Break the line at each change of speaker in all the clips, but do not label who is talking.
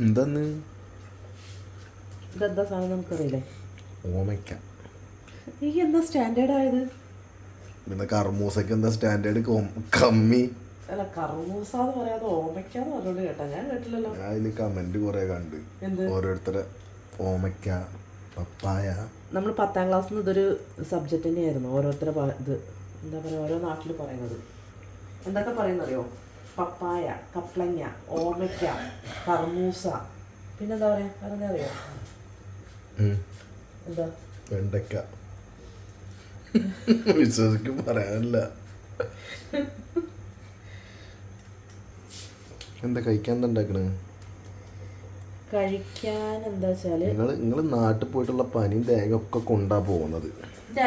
എന്താന്ന്
ഇതെന്താ സാധനം നമുക്കറിയില്ലേ?
ഓമയ്ക്ക.
ഈ എന്താ സ്റ്റാൻഡേർഡ് ആയത്?
പിന്നെ കർമൂസയ്ക്ക് എന്താ സ്റ്റാൻഡേർഡ്? കമ്മി.
അല്ല കർമൂസ എന്ന് പറയാതെ ഓമയ്ക്കാന്ന് പറഞ്ഞോണ്ട് കേട്ടാ. ഞാൻ കേട്ടില്ലല്ലോ.
ഞാൻ അതിൽ കമന്റ് കുറെ കണ്ട്. ഓരോരുത്തരെ ഓമയ്ക്ക പപ്പായ.
നമ്മൾ പത്താം ക്ലാസ്സിൽ നിന്ന് ഇതൊരു സബ്ജക്റ്റ് തന്നെയായിരുന്നു. ഓരോരുത്തരെ ഇത് എന്താ പറയുക ഓരോ നാട്ടിൽ പറയുന്നത്. എന്തൊക്കെ പറയുന്നറിയോ? പപ്പായ കപ്ലങ്ങ ഓമയ്ക്ക കർമൂസ. പിന്നെന്താ പറയാ? വേറെ അറിയോ. എന്താ?
വെണ്ടക്ക വിശ്വസിക്കും പറയാനില്ല. എന്താ കഴിക്കാൻ ഉണ്ടാക്കണേ?
കഴിക്കാൻ എന്താ വെച്ചാൽ
നിങ്ങൾ നിങ്ങൾ നാട്ടിൽ പോയിട്ടുള്ള പനിയും തേങ്ങ ഒക്കെ കൊണ്ടാ പോകുന്നത്.
എന്റെ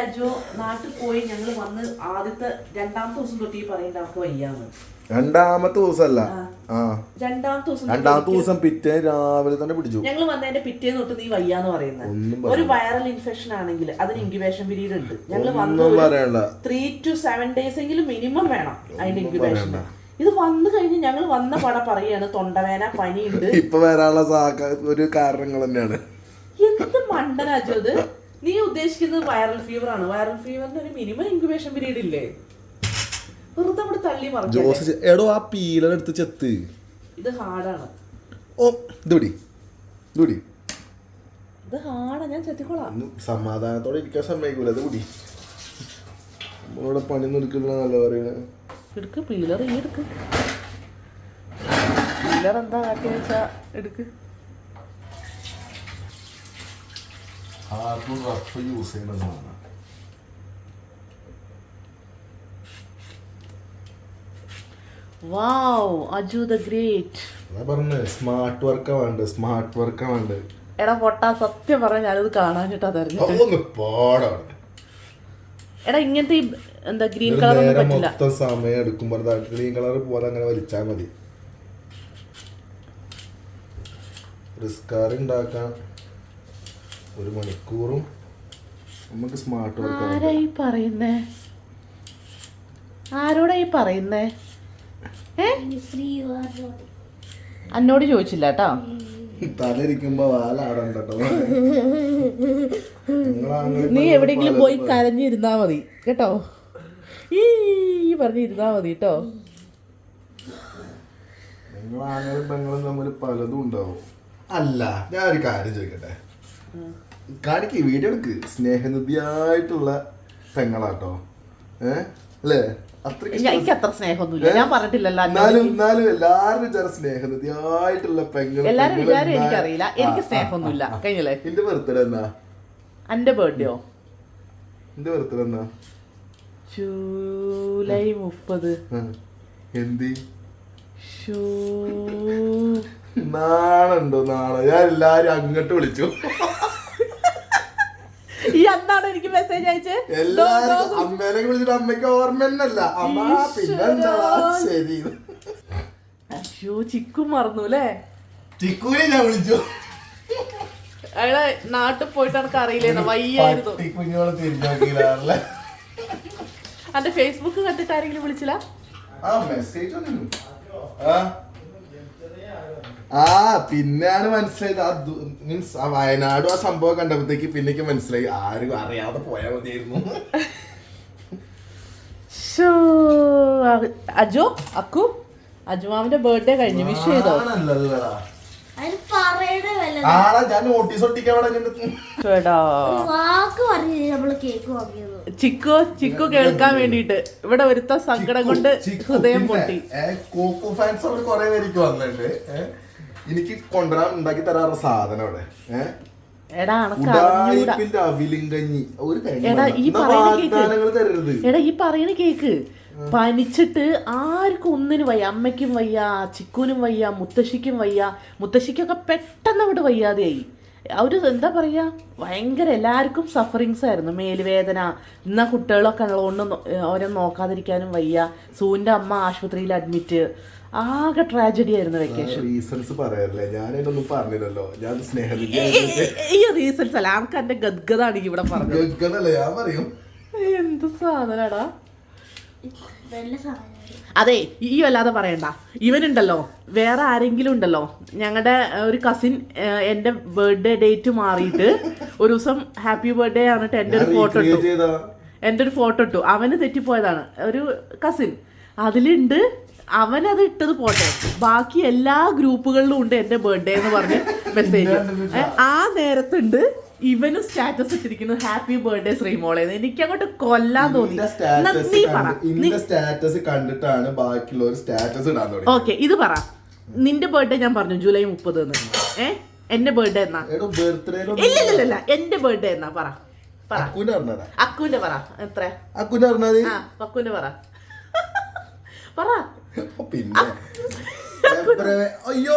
നാട്ടിൽ പോയി ഞങ്ങൾ വന്ന് ആദ്യത്തെ രണ്ടാമത്തെ ദിവസം തൊട്ട് ഈ പറയണ്ട അവർക്ക് വയ്യാന്ന്.
രണ്ടാമത്തെ ദിവസമല്ല ആ.
രണ്ടാമത്തെ ദിവസം
രണ്ടാമത്തെ ദിവസം പിറ്റേ രാവിലെ തന്നെ പിടിച്ചു.
ഞങ്ങൾ വന്നതിന്റെ പിറ്റേന്ന് തൊട്ട് നീ വയ്യാന്ന് പറയുന്നത് ഒരു വൈറൽ ഇൻഫെക്ഷൻ ആണെങ്കിൽ അതിന് ഇൻക്യുബേഷൻ പീരീഡ് ഉണ്ട്. ഞങ്ങൾ വന്നു ത്രീ ടു സെവൻ ഡേയ്സ് എങ്കിലും മിനിമം വേണം അതിന്റെ ഇൻക്യുബേഷൻ ഇത് വന്നു കഴിഞ്ഞ് ഞങ്ങൾ വന്ന പട പറയാണ് തൊണ്ടവേന പനിയുണ്ട്.
ഇപ്പൊ വരാനുള്ള ഒരു കാരണങ്ങൾ തന്നെയാണ്.
എന്ത് മണ്ടനാജു അത്? നീ ഉദ്ദേശിക്കുന്നത് വൈറൽ ഫീവർ ആണ്. വൈറൽ ഫീവറിന് ഒരു മിനിമം ഇൻക്യുബേഷൻ പീരീഡ് ഇല്ലേ? വെറുതെ അവിടെ തള്ളി മറിഞ്ഞു
ജോസ് എടോ ആ പീലർ എടുത്ത് ചെത്ത്.
ഇത് ഹാർഡാണ്.
ഓ ഇതുപിടി ഇതുപിടി
ഇത് ഹാർഡാ ഞാൻ ചെത്തിക്കോളാം.
സമാധാനത്തോടെ ഇരിക്കാൻ സമ്മതിക്കൂല. ഇത് കൂടി നമ്മളിവിടെ പണി നിർക്കുന്ന നല്ല പറയണേ?
എടുക്ക് പീലർ ഈ എടുക്ക്. പീലർ എന്താ കാട്ടി വെച്ചാ എടുക്ക്.
ഹാർഡും റഫ് യൂസ് ചെയ്യണമെന്നാണ് സാധനം.
വാവ് അജു ദ ഗ്രേറ്റ്
പറഞ്ഞേ സ്മാർട്ട് വർക്കാ വേണ്ട സ്മാർട്ട് വർക്കാ വേണ്ട
എടാ പൊട്ടാ സത്യം പറഞ്ഞ ഞാനത് കാണാനിട്ടാ
പാടാണ്
എടാ ഇങ്ങനത്തെ എന്താ ഗ്രീൻ കളർ ഒന്നും പറ്റില്ല.
മൊത്തം സമയം എടുക്കുമ്പോൾ ഗ്രീൻ കളർ പോലെ അങ്ങനെ വലിച്ചാ മതി. റിസ്കാർ ഉണ്ടാക്കാൻ ഒരു മണിക്കൂറും നമുക്ക് സ്മാർട്ട് വർക്ക്
ആരാ ഈ പറയുന്നേ? ആരോടാ ഈ പറയുന്നേ? എന്നോട് ചോദിച്ചില്ല കേട്ടോ.
തലയിരിക്കുമ്പോ വാലാടണ്ടോ
നീ എവിടെങ്കിലും പോയി കരഞ്ഞിരുന്നാ മതി കേട്ടോ. ഈ പറഞ്ഞിരുന്നാ മതി കേട്ടോ.
നിങ്ങളാങ്ങളും പെങ്ങളും തമ്മിൽ പലതും ഉണ്ടാവും. അല്ല ഞാൻ ഒരു കാര്യം ചോദിക്കട്ടെ? കാണിക്ക് വീഡിയോ എടുക്ക്. സ്നേഹനിധിയായിട്ടുള്ള പെങ്ങളാട്ടോ. ഏ? അല്ലേ?
എനിക്ക് അത്ര സ്നേഹമൊന്നുമില്ല. ഞാൻ പറഞ്ഞിട്ടില്ലല്ലോ എന്നോട്.
എന്നാലും എന്നാലും എല്ലാവരും വിചാര സ്നേഹനിധിയായിട്ടുള്ള പെങ്ങൾ
എല്ലാരും വിചാരം എനിക്കറിയില്ല. എനിക്ക് സ്നേഹമൊന്നുമില്ല.
ആ, ആ.
കഴിഞ്ഞല്ലേ?
എന്റെ ബർത്ത്ഡേ എന്നാ?
എന്റെ ബർത്ത്ഡേയോ?
എന്റെ ബർത്ത്ഡേ എന്നാ?
ജൂലൈ മുപ്പത്.
എന്തി? നാളുണ്ടോ നാളെ ഞാൻ എല്ലാരും അങ്ങോട്ട് വിളിച്ചു.
എനിക്ക് മെസ്സേജ് അയച്ചത്
എല്ലാരും അമ്മേനെ വിളിച്ചിട്ട് അമ്മയ്ക്ക് ഓർമ്മന്നല്ല അമ്മ പിന്നെന്താ? ശരി.
അയ്യോ ചിക്കു മറന്നു അല്ലേ
ചിക്കൂനെ ഞാൻ വിളിച്ചു.
അയാളെ നാട്ടിൽ പോയിട്ട് എനിക്ക് അറിയില്ലേന്ന് വയ്യായിരുന്നു.
കുഞ്ഞോളെ തിരിഞ്ഞു നോക്കിയില്ല
എന്റെ ഫേസ്ബുക്ക് കണ്ടിട്ട് ആരെങ്കിലും വിളിച്ചില്ല?
ആ മെസ്സേജ് വന്നിരുന്നു ആ? ആ പിന്നെയാണ് മനസ്സിലായത്. ആ മീൻസ് ആ വയനാടും ആ സംഭവം കണ്ടപ്പോഴത്തേക്ക് പിന്നേക്ക് മനസ്സിലായി. ആരും അറിയാതെ പോയാൽ മതിയായിരുന്നു.
അജു അക്കു അജുമാമിന്റെ ബർത്ത്ഡേ കഴിഞ്ഞു. വിഷ് ചെയ്തോ? ചിക്കോ ചിക്കു കേൾക്കാൻ വേണ്ടിട്ട് ഇവിടെ ഒരുത്ത സങ്കടം കൊണ്ട് ഹൃദയം പൊട്ടി.
കോക്കു ഫാൻസ് അവിടെ കുറെ പേർക്ക് വന്നിട്ടുണ്ട്. എനിക്ക് കൊണ്ടുവരാൻ ഉണ്ടാക്കി തരാറ് സാധനം അവിടെ. ഏഹ്
എടാ ഈ പറയണ കേക്ക്. പനിച്ചിട്ട് ആർക്കും ഒന്നിനും വയ്യ. അമ്മയ്ക്കും വയ്യ ചിക്കുനും വയ്യ മുത്തശ്ശിക്കും വയ്യ. മുത്തശ്ശിക്കൊക്കെ പെട്ടെന്ന് അവിടെ വയ്യാതെയായി. അവർ എന്താ പറയുക ഭയങ്കര എല്ലാവർക്കും സഫറിങ്സ് ആയിരുന്നു. മേലുവേദന ഇന്ന കുട്ടികളൊക്കെ ഉള്ളതുകൊണ്ട് അവരെ നോക്കാതിരിക്കാനും വയ്യ. സൂന്റെ അമ്മ ആശുപത്രിയിൽ അഡ്മിറ്റ് ആകെ ട്രാജഡി ആയിരുന്നു വെക്കേഷൻ
റീസൺസ് പറയാറില്ലേ? ഞാൻ ഇതൊന്നും പറഞ്ഞില്ലല്ലോ ഞാൻ സ്നേഹ
ഈ റീസൺസ് അല്ല. ആൾക്ക് എന്റെ ഗദ്ഗതാണ് ഇവിടെ പറഞ്ഞത്.
ഞാൻ പറയും.
എന്ത് സാധനടാ?
വെല്ല സാധനം.
അതെ ഈ അല്ലാതെ പറയണ്ട. ഇവനുണ്ടല്ലോ. വേറെ ആരെങ്കിലും ഉണ്ടല്ലോ. ഞങ്ങളുടെ ഒരു കസിൻ എന്റെ ബർത്ത്ഡേ ഡേറ്റ് മാറിയിട്ട് ഒരു ദിവസം ഹാപ്പി ബർത്ത്ഡേ ആണിട്ട് എന്റെ ഒരു ഫോട്ടോ ഇട്ടു.
എന്റെ
എന്റെ ഒരു ഫോട്ടോ ഇട്ടു. അവന് തെറ്റിപ്പോയതാണ്. ഒരു കസിൻ അതിലുണ്ട് അവനത് ഇട്ടത് പോട്ടെ. ബാക്കി എല്ലാ ഗ്രൂപ്പുകളിലും ഉണ്ട് എന്റെ ബർത്ത്ഡേ എന്ന് പറഞ്ഞ് മെസ്സേജ് ആ നേരത്തുണ്ട് ഇവനും സ്റ്റാറ്റസ് ഇട്ടിരിക്കുന്നു ഹാപ്പി ബർത്ത്ഡേ ശ്രീമോളെ എനിക്ക് അങ്ങോട്ട് കൊല്ലാൻ തോന്നി. നീ പറ.
സ്റ്റാറ്റസ് കണ്ടിട്ടാണ് ബാക്കിയുള്ളവർ സ്റ്റാറ്റസ് ഇടാൻ
ഓക്കെ ഇത് പറ. നിന്റെ ബർത്ത്ഡേ ഞാൻ പറഞ്ഞു ജൂലൈ മുപ്പത് എന്ന്. ഏ എന്റെ ബർത്ത്ഡേ എന്നാ? ഇല്ല ഇല്ല ഇല്ല, ഇല്ല എന്റെ ബർത്ത്ഡേ എന്നാ പറ.
അക്കുന്റെ
പറ. എത്ര?
അക്കുന്റെ പറഞ്ഞത്?
ആ പക്കുവിന്റെ പറ. പറ.
പിന്നെ അയ്യോ.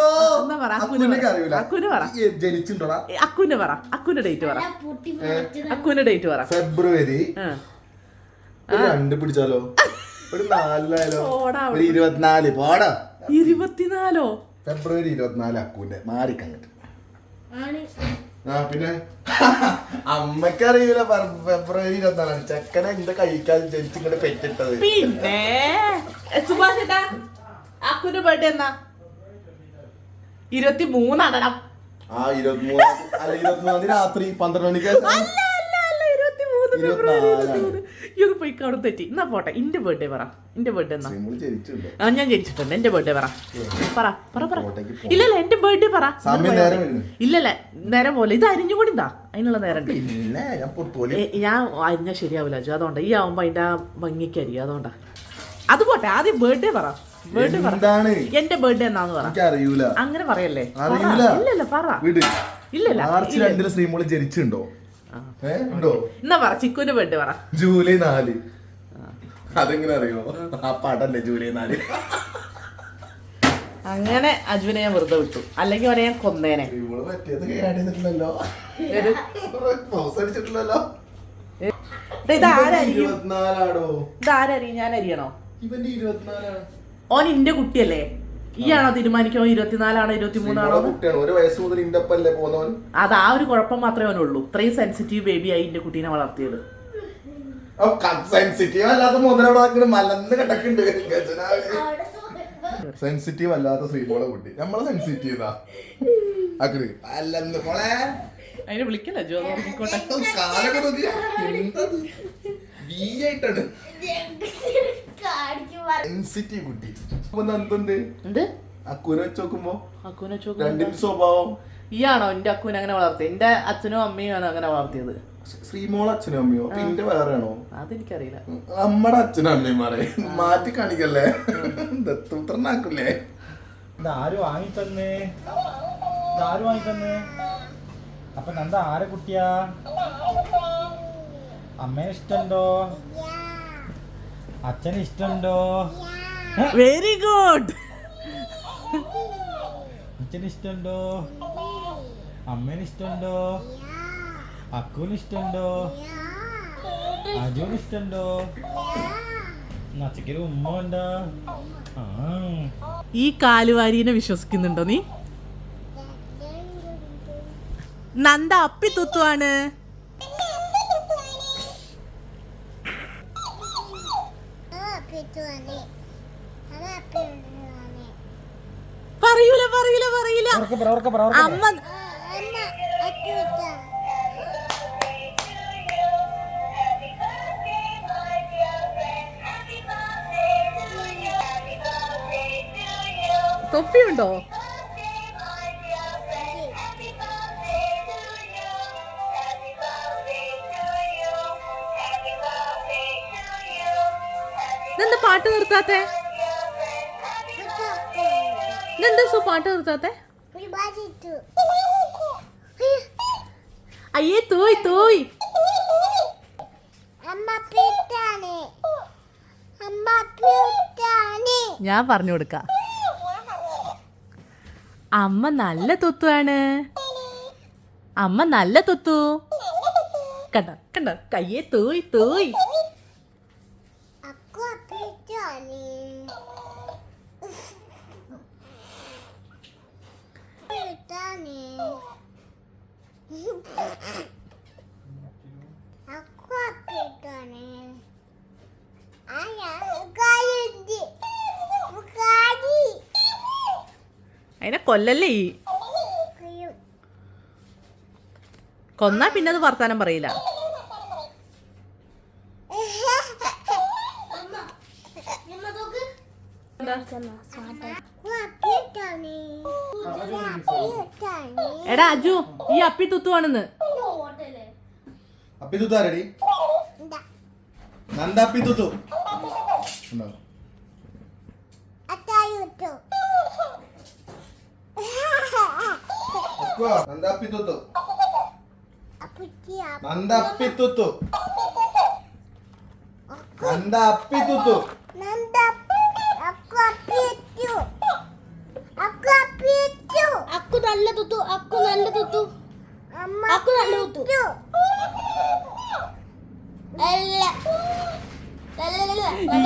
ജനിച്ചിട്ടുണ്ടോടാ?
അക്കുവിന്റെ പറ. അക്കുവിന്റെ ഡേറ്റ് പറ. അക്കുവിന്റെ ഡേറ്റ് പറ.
ഫെബ്രുവരി രണ്ട് പിടിച്ചാലോ? ഒരു നാലിലായാലോ? ഒരു ഇരുപത്തിനാല്. പോടാ.
ഇരുപത്തിനാലോ?
ഫെബ്രുവരി ഇരുപത്തിനാല് അക്കുന്റെ മാറിക്കങ്ങട്ട് ആ പിന്നെ? അമ്മക്കറിയൂല ഫെ- ഫെബ്രുവരി ഇരുപത്തിനാലാണ് ചെക്കനെ എന്റെ കഴിക്കാതെ ജനിച്ചിങ്ങോട്ട് പെറ്റിട്ടത്.
പിന്നെ? സുഭാഷ് ചേട്ടാ അക്കുവിന്റെ ബർത്ത്ഡേ എന്നാ? ഇരുപത്തി മൂന്നാണ്
ആ ഇരുപത്തിമൂന്ന് അല്ല ഇരുപത്തിമൂന്നാം രാത്രി പന്ത്രണ്ട് മണിക്ക്
ഇത് പോയി അവിടെ തെറ്റി. എന്നാ പോട്ടെ എന്റെ ബർത്ത്ഡേ പറ എന്റെ ബർത്ത്ഡേ എന്നാ? ആ ഞാൻ ജനിച്ചിട്ടുണ്ട് എന്റെ ബർത്ത്ഡേ പറ. പറ പറ പറ. ഇല്ലല്ല എന്റെ ബർത്ത്ഡേ പറ. ഇല്ലല്ല നേരം പോലെ. ഇത് അരിഞ്ഞുകൂടി എന്താ അതിനുള്ള നേരം
ഞാൻ
അരിഞ്ഞാൽ ശരിയാവില്ല അജു. അതുകൊണ്ടാ ഈ ആവുമ്പോ അതിന്റെ ഭംഗിക്ക് അരിയും അതുകൊണ്ടാ. അത് പോട്ടെ ആദ്യം ബർത്ത്ഡേ പറ. ബർത്ത്ഡേ പറ.
എന്താണ്?
എന്റെ ബർത്ത്ഡേ എന്നാന്ന് പറ.
അറിയൂല
അങ്ങനെ പറയല്ലേ? പറ.
അറിയൂല.
ഇല്ലല്ല പറ. ഇല്ലല്ല.
മാർച്ച്. രണ്ടിൽ ശ്രീമോൾ ജനിച്ചിട്ടുണ്ടോ? ഉണ്ടോ?
എന്നാ പറ ചിക്കുന്റെ ബർത്ത്ഡേ പറ.
ജൂലൈ നാല്. അതെങ്ങനെ അറിയോ? ആ പടല്ലേ ജൂലൈ നാല്.
അങ്ങനെ അജുവിനെ ഞാൻ വെറുതെ വിട്ടു. അല്ലെങ്കിൽ അവനെ ഞാൻ കൊന്നേനെ. ഇത്
ഇരുപത്തിനാലാടോ?
ഇത് ഞാൻ അരിയണോ?
ഇവന്റെ ഇരുപത്തിനാലാണ്.
ഓൻ ഇന്റെ കുട്ടിയല്ലേ? ഈയാണോ തീരുമാനിക്കോ ഇരുപത്തിനാലാണോ ഇരുപത്തിമൂന്നാണോ
മൂന്നാണോ കുട്ടിയാണ്. ഒരു വയസ്സ് മുതൽ ഇന്റെ
അത് ആ ഒരു കുഴപ്പം മാത്രമേ അവനുള്ളൂ. ഇത്രയും സെൻസിറ്റീവ് ബേബി ആയി എന്റെ കുട്ടീനെ വളർത്തിയത്.
സെൻസിറ്റീവ് അല്ലാത്ത മുതലവിടെ മലന്ന് കിടക്കുന്നുണ്ട് സെൻസിറ്റീവ് അല്ലാത്ത ശ്രീമോളെ കുട്ടി. നമ്മളെ സെൻസിറ്റീവ് അക്കറി അല്ലെന്ന് മോളെ.
അതിനെ വിളിക്കല്ല? ജോ
കാലൊക്കെ സെൻസിറ്റീവ് കുട്ടി. അപ്പൊ എന്തുണ്ട്
എന്ത്?
അക്കുനെ വെച്ച് നോക്കുമ്പോ
അക്കുനെ ചോദിക്കും
രണ്ടിന്റെ സ്വഭാവം.
എന്റെ അങ്ങനെ വളർത്തിയത് എന്റെ അച്ഛനും അമ്മയും ആണ് അങ്ങനെ വളർത്തിയത്.
ശ്രീമോളെ അച്ഛനും അമ്മയോ? അപ്പൊ ഇന്റെ വേറെയാണോ?
അതെനിക്കറിയില്ല.
നമ്മുടെ അച്ഛനും അമ്മയും മാറേ. മാറ്റി കാണിക്കല്ലേ? ദത്തുപുത്രനാക്കൂലേ
ആര് വാങ്ങി തന്നേ? ആര് വാങ്ങി തന്നേ? അപ്പൊ നന്ദ ആരെ കുട്ടിയാ? അമ്മേനെ ഇഷ്ടണ്ടോ? അച്ഛനെ ഇഷ്ടണ്ടോ
വെരി ഗുഡ്
അച്ഛന് ഇഷ്ടണ്ടോ അമ്മേന് ഇഷ്ടണ്ടോ അക്കുവിന് ഇഷ്ടണ്ടോ അജുവിന് ഇഷ്ടണ്ടോ നച്ചക്കൊരു ഉമ്മ ഉണ്ടോ? ആ.
ഈ കാലുവാരിനെ വിശ്വസിക്കുന്നുണ്ടോ നീ? നന്ദ അപ്പി തുത്തുവാണ് പറയൂല പറയൂല പറയൂല
ഉറക്കെ പറ ഉറക്കെ പറ ഉറക്കെ പറ.
അമ്മ തൊപ്പിയുണ്ടോ? ഇതെന്താ പാട്ട് നിർത്താത്തെ? ഇതെന്താ സോ പാട്ട് നിർത്താത്തെ? അയ്യേ തോയ് തോയ്. ഞാൻ പറഞ്ഞു കൊടുക്ക. അമ്മ നല്ല തുത്തുവാണ്. അമ്മ നല്ല തുത്തു. കണ്ട കണ്ട? കയ്യെ തോയ് തോയ്
അക്കു പിട്ടാണ് പിട്ടാണ് അക്കു പിട്ടാണ് ആയ കായുണ്ട്
കൊല്ലല്ലേ ഈ? കൊന്നാ പിന്നെ അത് വർത്താനം പറയില്ല. എടാ അജു ഈ അപ്പി തുത്തുവാണെന്ന്.
അപ്പി തുത്തു ആരടി? നന്ദ അപ്പി തുത്തു. ഉണ്ടോ? തുത്തു
അപ്പിട്ടിയ
നന്ദ അപ്പി തുത്തു നന്ദ അപ്പി തുത്തു
നന്ദ അക്കു
നല്ല തുത്തു അക്കു നല്ല തുത്തു.
അമ്മ
അക്കു നല്ല തുത്തു.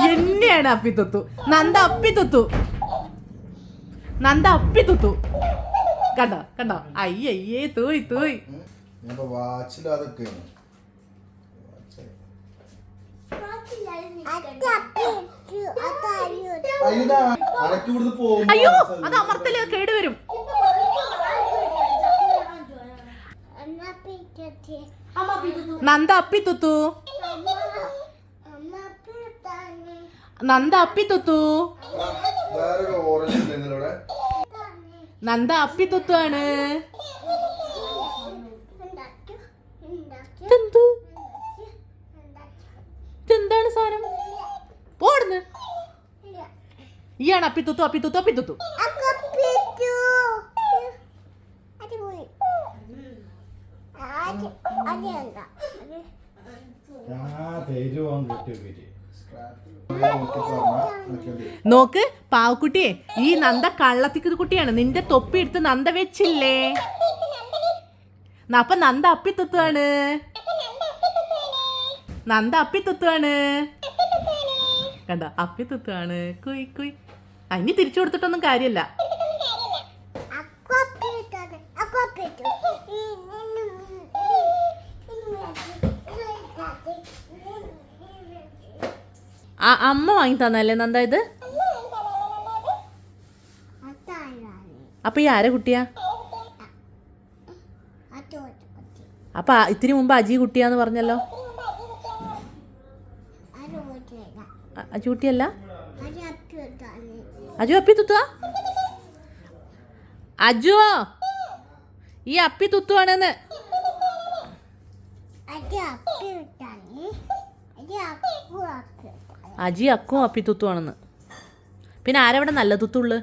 എന്നെയാണ് അപ്പി തുത്തു നന്ദ അപ്പി തുത്തു നന്ദ അപ്പി തുത്തു കണ്ടോ കണ്ടോ? അയ്യേ തൂയി തൂയി.
ഞാൻ വാച്ചിലാതൊക്കെ
അത്തപ്പിട്ടു അത്തായുട്ടു
അതിനാ അനക്ക് ഇവിടുന്ന് പോകുമ്പോ
അയ്യോ അത് അമർത്തൽ കേടുവരും. നന്ദ അപ്പി തുത്തു നന്ദ അപ്പി തുത്തു
വേറൊരു ഓറഞ്ച് ഇവിടെ?
നന്ദ അപ്പി തൊത്തുവാണ് എന്താണ് സാധനം? പോടുന്ന് ഇയാണ് അപ്പി തുത്തു അപ്പി തുത്തു അപ്പി തുത്തു നോക്ക്. പാവക്കുട്ടിയെ ഈ നന്ദ കള്ളത്തിക്കുന്ന കുട്ടിയാണ്. നിന്റെ തൊപ്പി എടുത്ത് നന്ദ വെച്ചില്ലേ? അപ്പൊ നന്ദ അപ്പി നന്ദ അപ്പി തുത്തുവാണ് കണ്ട? അപ്പി തുത്തുവാണ് കുയ്. കുയ് അനി തിരിച്ചു കൊടുത്തിട്ടൊന്നും കാര്യമില്ല. ആ അമ്മ വാങ്ങി തന്നല്ലേ നന്ദ ഇത്? അപ്പൊ ഈ ആരെ കുട്ടിയാ?
അതോട്ട് കുത്തി
അപ്പൊ ആ- ഇത്തിരി മുമ്പ് അജി കുട്ടിയാന്ന് പറഞ്ഞല്ലോ? അജു കുട്ടിയല്ല? അജു അപ്പി തുത്തു അജു! ഈ അപ്പി തുത്തുവാണെന്ന്. അജി അക്കും അപ്പി തുത്തുവാണെന്ന്. പിന്നെ ആരവിടെ നല്ല തുത്തുള്ളു?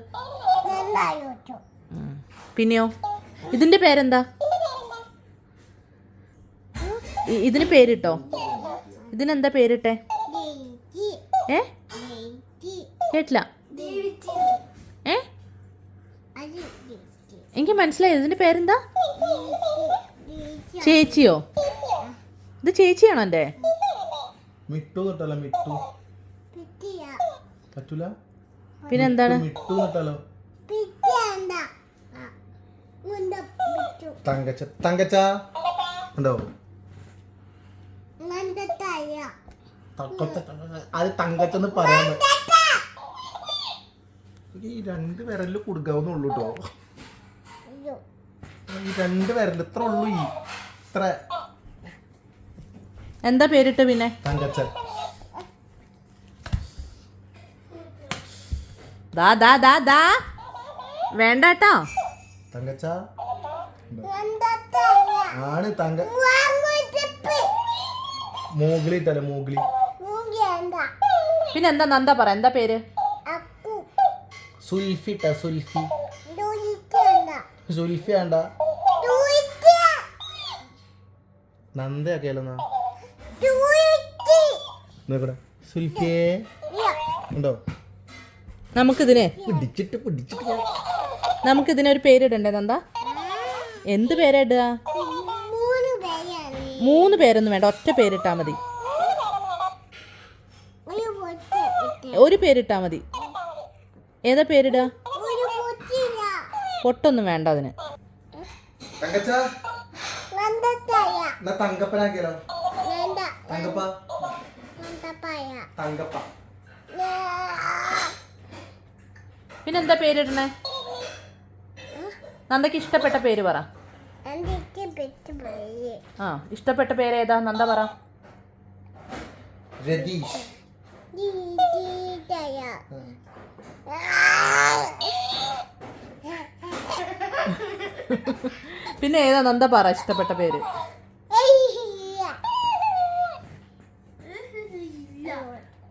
പിന്നെയോ? ഇതിന്റെ പേരെന്താ? ഇതിന് പേരിട്ടോ? ഇതിനെന്താ പേരിട്ടെ? ഏ? കേട്ടില്ല. ഏ? എനിക്ക് മനസ്സിലായി. ഇതിന്റെ പേരെന്താ? ചേച്ചിയോ? ഇത് ചേച്ചിയാണോ എന്റെ
മിട്ടു തൊട്ടല്ലോ മിട്ടു. പറ്റൂല?
പിന്നെന്താണ്?
മിട്ടു തൊട്ടാലോ തങ്കച്ച തങ്കച്ച? ഉണ്ടോ? അത് തങ്കച്ചെന്ന് പറയാൻ ഈ രണ്ട് വിരലിൽ കൊടുക്കാവുന്നുള്ളൂ കേട്ടോ ഈ രണ്ട് വിരൽ ഇത്ര ഉള്ളൂ ഈ ഇത്ര.
എന്താ പേരിട്ട് പിന്നെ?
തങ്കച്ച.
ദാ ദാ ദാ ദാ. വേണ്ട കേട്ടോ
തങ്കച്ച? ആണ് തങ്ക മോഗ്ലി ഇട്ടല്ലേ മോഗ്ലി
പിന്നെ എന്താ നന്ദ പറ എന്താ പേര്?
സുൽഫി ഇട്ട സുൽഫി. സുൽഫി വേണ്ട.
ദൂയിക്ക
നന്ദയാക്കിയാലോ
ദൂയിക്കി
നോക്കട്ടെ സുൽഫിയേ. ഉണ്ടോ?
നമുക്കിതിനെ
പിടിച്ചിട്ട് പിടിച്ചിട്ട് ഞാൻ-
നമുക്കിതിനൊരു പേരിടണ്ടേ നന്ദ? എന്ത് പേരിടുക
മൂന്ന്
പേരൊന്നും വേണ്ട ഒറ്റ പേരിട്ടാ മതി.
ഒരു
പേരിട്ടാ മതി. ഏതാ പേരിടുക? പൊട്ടൊന്നും വേണ്ട അതിന്.
പിന്നെന്താ തങ്കപ്പനാക്കിയാലോ തങ്കപ്പ? തങ്കപ്പ.
പേരിടണേ? നന്ദയ്ക്ക് ഇഷ്ടപ്പെട്ട പേര് പറ ആ ഇഷ്ടപ്പെട്ട പേര് ഏതാ നന്ദ പറ
രതീഷ്
പിന്നെ ഏതാ നന്ദ പറ ഇഷ്ടപ്പെട്ട പേര്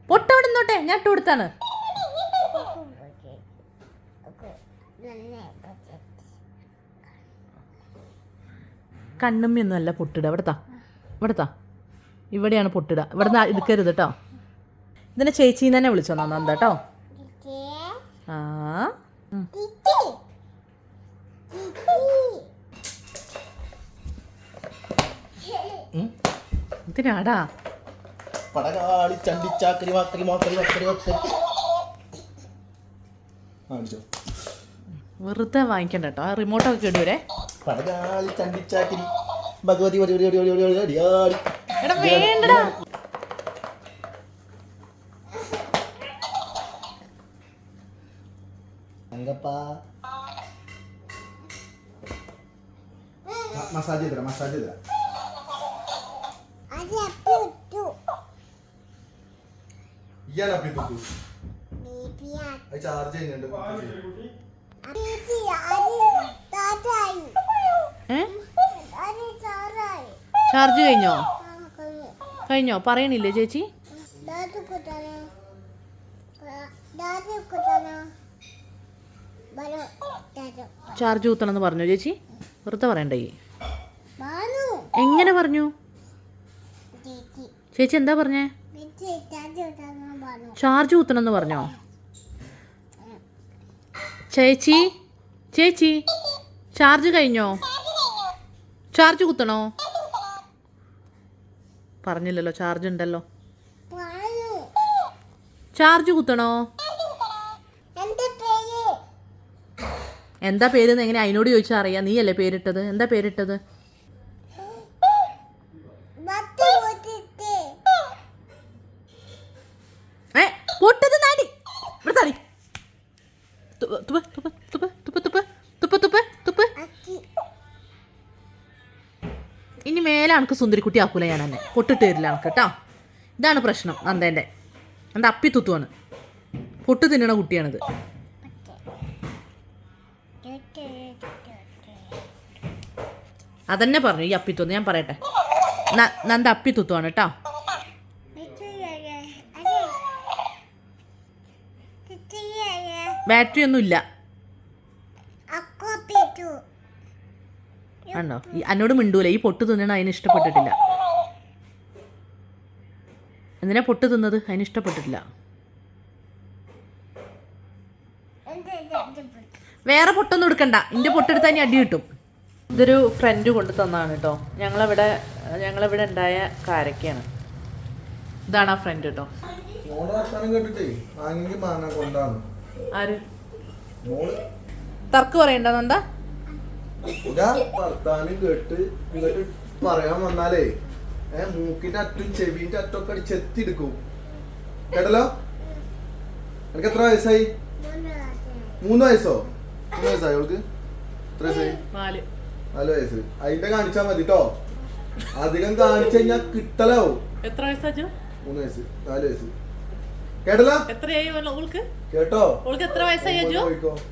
പൊട്ടവിടെ നിന്നോട്ടെ ഞാൻ ഇട്ട് കൊടുത്താണ് കണ്ണുമ്മിയൊന്നും അല്ല പൊട്ടിട ഇവിടത്താ. ഇവിടത്താ. ഇവിടെയാണ് പൊട്ടിട ഇവിടെ നിന്ന് എടുക്കരുത് കേട്ടോ ഇതിനെ ചേച്ചി തന്നെ വിളിച്ചോ നന്ദ കേട്ടോ ആ. ഉം. എന്തിനാടാ
പടകാളി ചണ്ടിച്ചാക്കരി വാക്കരി മാക്കരി വക്കരി വക്കരി കാണിച്ചോ
വെറുതെ വാങ്ങിക്കണ്ട കേട്ടോ ആ റിമോട്ടൊക്കെ കേടുവരെ
പടകാളി ചണ്ടിച്ചാക്കിരി ഭഗവതി ഒരു ഒരു ഒരു ഒരു അടിയാടി
എടാ വേണ്ടടാ.
തങ്കപ്പാ മസാജ് ചെയ്തരാ മസാജ് ചെയ്തരാ.
ഇയാളപ്പിട്ടു
അത് ചാർജ് ചെയ്യുന്നുണ്ട്
ചാർജ് കഴിഞ്ഞോ?
കഴിഞ്ഞോ?
പറയണില്ലേ ചേച്ചി? ചാർജ് കുത്തണമെന്ന് പറഞ്ഞു ചേച്ചി? വെറുതെ പറയണ്ടേ? എങ്ങനെ പറഞ്ഞു?
ചേച്ചി.
എന്താ പറഞ്ഞേ. ചാർജ് കുത്തണമെന്ന് പറഞ്ഞോ? ചേച്ചി ചേച്ചി ചാർജ് കഴിഞ്ഞോ? ചാർജ് കുത്തണോ? പറഞ്ഞില്ലല്ലോ ചാർജ് ഉണ്ടല്ലോ. ചാർജ് കുത്തണോ? എന്താ പേര് എങ്ങനെ അതിനോട് ചോദിച്ചാൽ അറിയാം. നീയല്ലേ പേരിട്ടത്? എന്താ പേരിട്ടത്? അനക്ക് സുന്ദരിക്കുട്ടി ആക്കൂല ഞാൻ എന്നെ. പൊട്ടിട്ട് തരില്ല അനക്ക് കേട്ടോ. ഇതാണ് പ്രശ്നം നന്ദേന്റെ. എന്റെ അപ്പി തുത്തുവാണ്. പൊട്ട് തിന്നണ കുട്ടിയാണിത്. അതന്നെ പറഞ്ഞു ഈ അപ്പിത്തുന്ന് ഞാൻ പറയട്ടെ. നന്ദ അപ്പിത്തുത്തുവാണ് കേട്ടോ. ബാറ്ററി ഒന്നും ഇല്ല ആണോ? ഈ എന്നോട് മിണ്ടൂല. ഈ പൊട്ട് തിന്നണ അതിന് ഇഷ്ടപ്പെട്ടിട്ടില്ല. എന്തിനാ പൊട്ട് തിന്നത്? അതിന് ഇഷ്ടപ്പെട്ടിട്ടില്ല. വേറെ പൊട്ടൊന്നും എടുക്കണ്ട. എന്റെ പൊട്ടെടുത്ത് അതിന് അടി കിട്ടും. ഇതൊരു ഫ്രണ്ട് കൊണ്ട് തന്നാണ് കേട്ടോ ഞങ്ങളവിടെ ഞങ്ങളിവിടെ ഉണ്ടായ കാരക്കയാണ്. ഇതാണ് ആ ഫ്രണ്ട് കേട്ടോ ആര്?
മോൾ?
തർക്ക് പറയണ്ട നന്ദ.
വർത്താനം കേട്ട് ഇങ്ങോട്ട് പറയാൻ വന്നാലേ ഏ മൂക്കിന്റെ അറ്റും ചെവിന്റെ അറ്റൊക്കെ അടിച്ച് എത്തിയെടുക്കും കേട്ടല്ലോ? എനിക്ക് എത്ര വയസ്സായി? മൂന്ന് വയസ്സോ? മൂന്ന് വയസ്സായി അവൾക്ക് എത്ര വയസ്സായി?
നാല്.
വയസ്സ്. അതിന്റെ കാണിച്ചാ മതി കേട്ടോ അധികം കാണിച്ചു കഴിഞ്ഞാ കിട്ടലാവും.
എത്ര വയസ്സാച്ചു
മൂന്ന് വയസ്സ്. നാല് വയസ്സ്. കേട്ടല്ലോ?
എത്രയായി
കേട്ടോ?
എത്ര വയസ്സായി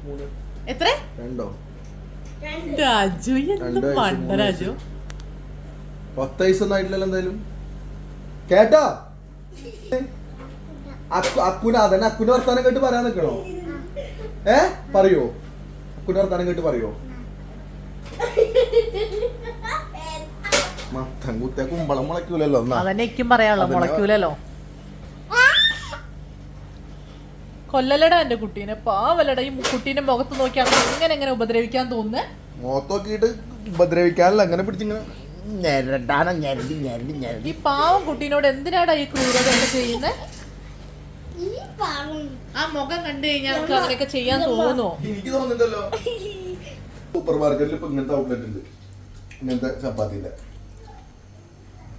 മൂന്ന്.
എത്ര?
രണ്ടോ?
രാജു എന്ത്
മൂന്ന്
രാജു?
പത്ത് വയസ്സൊന്നും ആയിട്ടില്ലല്ലോ എന്തായാലും. കേട്ടോ? അക്കു അക്കുന അതന്നെ അക്കുന വർത്താനം കേട്ട് പറയാൻ നിൽക്കണോ? ഏ? പറയോ? അക്കുന വർത്താനം കേട്ട് പറയോ? മത്തൻ കുത്തിയ കുമ്പളം മുളയ്ക്കൂലല്ലോ
അതന്നെ പറയാനുള്ളൂ മുളയ്ക്കൂലല്ലോ. കൊല്ലലടാ എന്റെ കുട്ടീനെ. പാവലട ഈ കുട്ടീന്റെ മുഖത്ത് നോക്കിയാണ് എങ്ങനെ എങ്ങനെ ഉപദ്രവിക്കാൻ തോന്നുന്നേ?
മുഖത്തൊക്കെയിട്ട് ഉപദ്രവിക്കാനല്ല അങ്ങനെ പിടിച്ചിങ്ങനെ ഞെരടാന ഞെരടി ഞെരടി ഞെരടി.
ഈ പാവം കുട്ടീനോട് എന്തിനാടാ ഈ ക്രൂരത ഒക്കെ ചെയ്യുന്നത് ആ മുഖം കണ്ടു കഴിഞ്ഞാൽ നമുക്ക് അങ്ങനെയൊക്കെ ചെയ്യാൻ തോന്നുമോ
എനിക്ക് തോന്നുന്നുണ്ടല്ലോ സൂപ്പർ മാർക്കറ്റിൽ ഇപ്പൊ ഇങ്ങനത്തെ ഔട്ട്ലെറ്റ് ഉണ്ട്. ഇങ്ങനത്തെ ചപ്പാത്തിന്റെ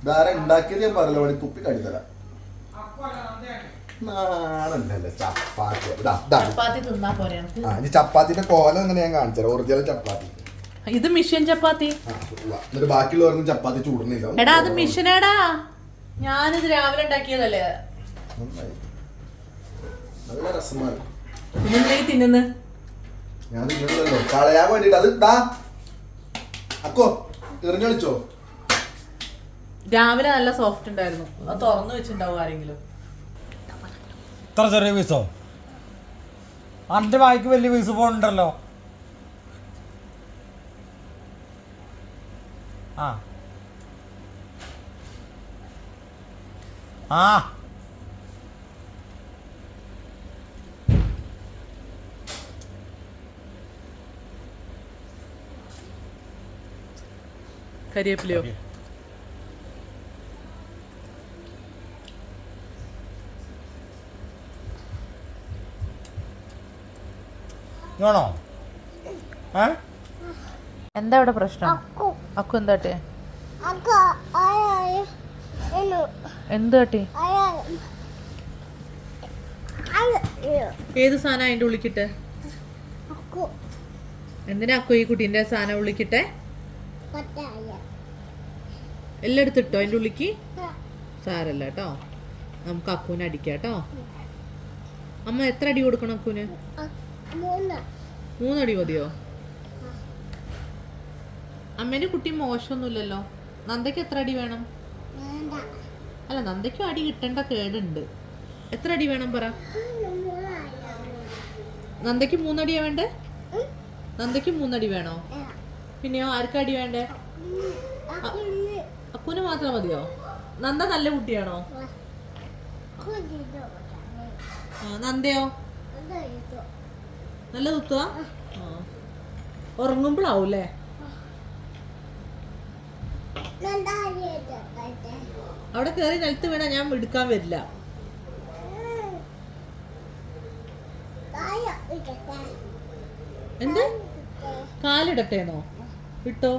ധാര ഉണ്ടാക്കിയത് ഞാൻ പറയല വേണ്ടി തുപ്പി കടിത്തരാം നാളല്ലേ ചപ്പാത്തി.
ചപ്പാത്തി തിന്നാ പോരെ
ആ ഇനി ചപ്പാത്തിന്റെ കോല എങ്ങനെ ഞാൻ കാണിച്ചത് ഒറിജിനൽ ചപ്പാത്തി.
ഇത് മിഷൻ ചപ്പാത്തി.
എന്നിട്ട് ബാക്കിയുള്ളവർക്ക് ചപ്പാത്തി ചൂടുന്നില്ല.
എടാ അത് മിഷനേടാ ഞാനിത് രാവിലെ ഉണ്ടാക്കിയതല്ലേ?
നന്നായി. നല്ല രസമാണ്.
തിന്നുന്നു?
ഞാൻ തിന്നല്ലോ കളയാൻ വേണ്ടിട്ട് അത് അക്കോ എറിഞ്ഞളിച്ചോ?
രാവിലെ നല്ല സോഫ്റ്റ് ഉണ്ടായിരുന്നു. അത് തുറന്നു വെച്ചിട്ടുണ്ടാവും ആരെങ്കിലും.
ഇത്ര ചെറിയ പീസോ. അന്റെ വായിക്ക് വലിയ പീസ് പോകണ്ടല്ലോ? ആ. ആ.
കരിവേപ്പിലയോ
വേണോ? ഏ?
എന്താ ഇവിടെ പ്രശ്നം?
അക്കു.
അക്കു എന്താട്ടെ
അക്ക ആയ എന്നു
എന്ത് കാട്ടി?
ആയ ആയ
ഏത് സാധനം അതിന്റെ ഉള്ളിക്കിട്ടെ
അക്കു.
എന്തിനാ അക്കു ഈ കുട്ടീന്റെ സാധനം ഉള്ളിക്കിട്ടെ എല്ലാം എടുത്തിട്ടോ അതിന്റെ ഉള്ളിക്ക് സാരല്ല കേട്ടോ. നമുക്ക് അക്കുവിനെ അടിക്കാം കേട്ടോ. അമ്മ എത്ര അടി കൊടുക്കണം അക്കുവിന്? മൂന്നടി മതിയോ? അമ്മേന്റെ കുട്ടി മോശമൊന്നുമില്ലല്ലോ. നന്ദയ്ക്ക് എത്ര അടി വേണം? അല്ല നന്ദയ്ക്കും അടി കിട്ടേണ്ട കേടുണ്ട്. എത്ര അടി വേണം പറ? നന്ദയ്ക്ക് മൂന്നടിയാ വേണ്ടേ? നന്ദയ്ക്ക് മൂന്നടി വേണോ? പിന്നെയോ ആർക്കും അടി വേണ്ടേ?
അക്കുന്ന്
മാത്രം മതിയോ? നന്ദ നല്ല കുട്ടിയാണോ? നന്ദയോ? നല്ല കുത്തുവാ? ഉറങ്ങുമ്പോഴാവൂല്ലേ
നന്നായിട്ട്
അവിടെ കയറി നിലത്ത് വീണാ ഞാൻ എടുക്കാൻ വരില്ല. എന്ത്? കാലിടട്ടേന്നോ? ഇട്ടോ?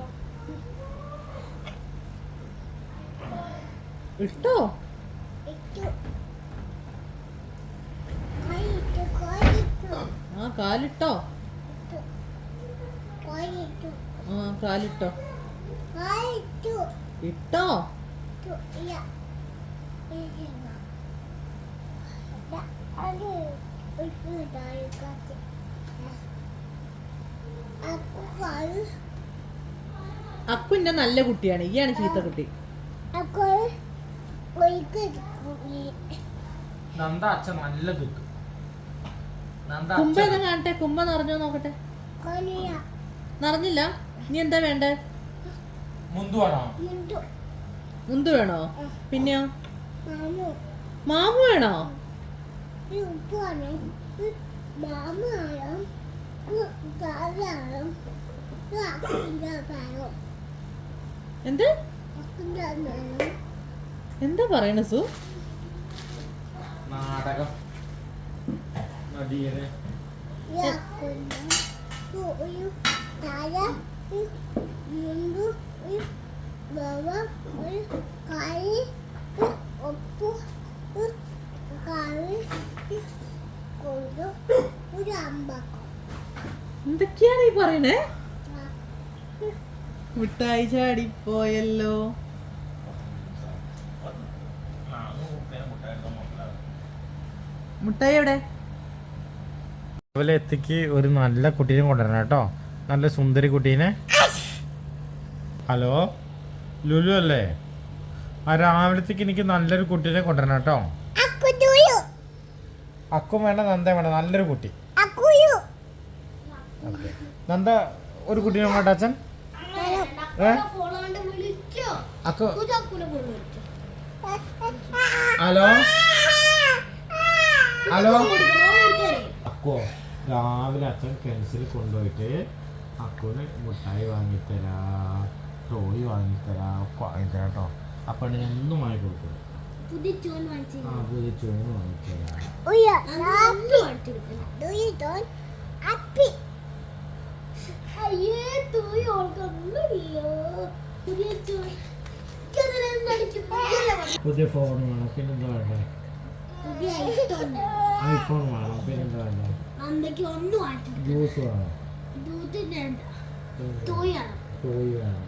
ഇട്ടോ
ഇട്ടു കായിട്ടു കായിട്ടു
ആ കാലിട്ടോ? ആ കാലിട്ടോ. ഇട്ടോ? അക്കുന്റെ നല്ല കുട്ടിയാണ്. ഈയാണ് ചീത്ത കുട്ടി.
നന്ദ അച്ഛൻ നല്ല തുത്തു
കുമ്പ ഏതാ കാണട്ടെ? കുമ്പ നിറഞ്ഞോ നോക്കട്ടെ?
കൊനിയ.
നിറഞ്ഞില്ല? നീ എന്താ വേണ്ടേ?
മുന്തു വേണോ?
പിന്നെയോ?
മാമു.
മാമു വേണോ? എന്ത്? എന്താ പറയണ സു?
നാടകം.
Ambako.
എന്തൊക്കെയാണ് ഈ പറയണേ മിഠായി ചാടിപ്പോയല്ലോ മുട്ടായി എവിടെ
രാവിലെ എത്തിക്ക് ഒരു നല്ല കുട്ടീനെ കൊണ്ടുവരണം കേട്ടോ. നല്ല സുന്ദരി കുട്ടീനെ. ഹലോ? ലുലു അല്ലേ? ആ രാവിലത്തേക്ക് എനിക്ക് നല്ലൊരു കുട്ടീനെ കൊണ്ടുവരണം കേട്ടോ. അക്കും വേണ്ട നന്ദ വേണ്ട നല്ലൊരു കുട്ടി. നന്ദ ഒരു കുട്ടീനെ വേണ്ട അച്ഛൻ? ഹലോ? ഹലോ?
ഓളെടുത്തേ
അക്കോ രാവിലെ അച്ഛൻ കെൻസിൽ കൊണ്ടുപോയിട്ട് അക്കുവിന് മുട്ടായി വാങ്ങിത്തരാ ടോയ് വാങ്ങിത്തരാ ഒക്കെ വാങ്ങിത്തരാ കേട്ടോ അപ്പം ഒന്നും വാങ്ങി കൊടുക്കും.
പുതിയ
ആ വാങ്ങിത്തരാ.
അയ്യേ തൂയി
ഫോൺ വേണം പിന്നെന്താ വേണ്ടേ? ഐഫോൺ വേണം പിന്നെന്താ വേണ്ടേ?
അന്നേക്ക് ഒന്നും വാങ്ങിച്ചു
ജ്യൂസ് വേണം
ദൂത്തിന്റെ എന്താ ടോയ് വേണം
ടോയ് വേണം.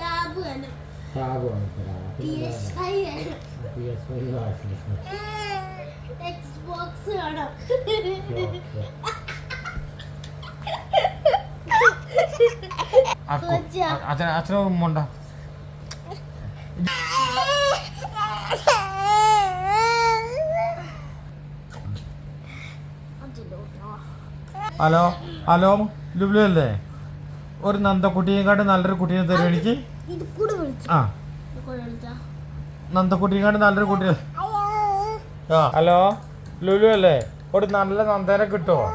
ടാബ് വേണം
ടാബ് വാങ്ങിത്തരാം
പി എസ് ഫൈവ് വേണം.
പി എസ്
എക്സ് ബോക്സ് വേണം.
അച്ഛനെ ഹലോ ഹലോ ലുബ്ലു അല്ലേ ഒരു നന്ദക്കുട്ടിയെക്കാട്ട് നല്ലൊരു കുട്ടീനെ തരും എനിക്ക്?
കൂടെ വിളിച്ചു.
ആ.
കൂടെ വിളിച്ചാ.
നന്ദക്കുട്ടിയെക്കാട്ട് നല്ലൊരു കുട്ടി ആ ഹലോ ലുലു അല്ലേ ഒരു നല്ല നന്ദനെ കിട്ടുമോ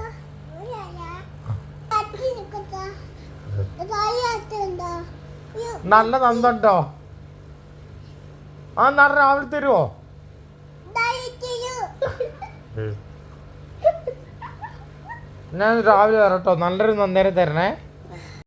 നല്ല നന്ദുണ്ടോ? ആ നല്ല രാവിലെ തരുമോ ഞാൻ രാവിലെ വരട്ടോ. നല്ലൊരു നന്ദേനെ തരണേ.